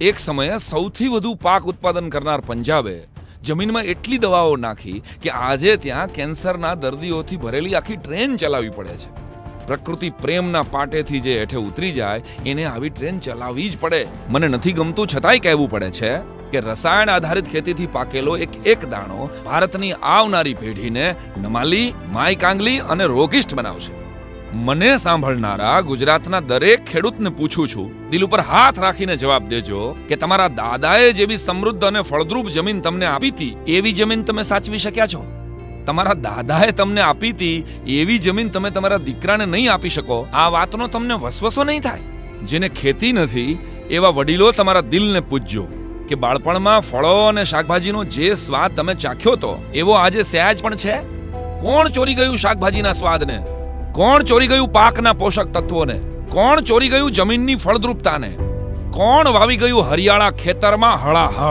એક સમયે સૌથી વધુ પાક ઉત્પાદન કરનાર પંજાબે જમીનમાં એટલી દવાઓ નાખી કે આજે ત્યાં કેન્સરના દર્દીઓથી ભરેલી આખી ટ્રેન ચલાવવી પડે છે. પ્રકૃતિ પ્રેમના પાટેથી જે હેઠે ઉતરી જાય, એને આવી ટ્રેન ચલાવવી જ પડે. મને નથી ગમતું છતાંય કહેવું પડે છે કે રસાયણ આધારિત ખેતીથી પાકેલો એક એક દાણો ભારતની આવનારી પેઢીને નમાલી માય કાંગલી અને રોગિષ્ટ બનાવશે. મને સાંભળનારા ગુજરાતના દરેક ખેડૂતને પૂછું છું. દિલ ઉપર હાથ રાખીને જવાબ દેજો કે તમારા દાદાએ જેવી સમૃદ્ધ અને ફળદ્રુપ જમીન તમને આપી હતી, એવી જમીન તમે સાચવી શક્યા છો? તમારા દાદાએ તમને આપી હતી, એવી જમીન તમે તમારા દીકરાને નહીં આપી શકો, આ વાતનો તમને વસવસો નહીં થાય? જેને ખેતી નથી, એવા વડીલો તમારા દિલને પૂજજો કે બાળપણમાં ફળો અને શાકભાજીનો જે સ્વાદ તમે ચાખ્યો તો, એવો આજે સહેજ પણ છે? કોણ ચોરી ગયું શાકભાજીના સ્વાદને? કોણ ચોરી ગયું પાકના પોષક તત્વોને? કોણ ચોરી ગયું જમીનની ફળદ્રુપતાને? કોણ વાવી ગયું હરિયાળા ખેતરમાં હળાહળ?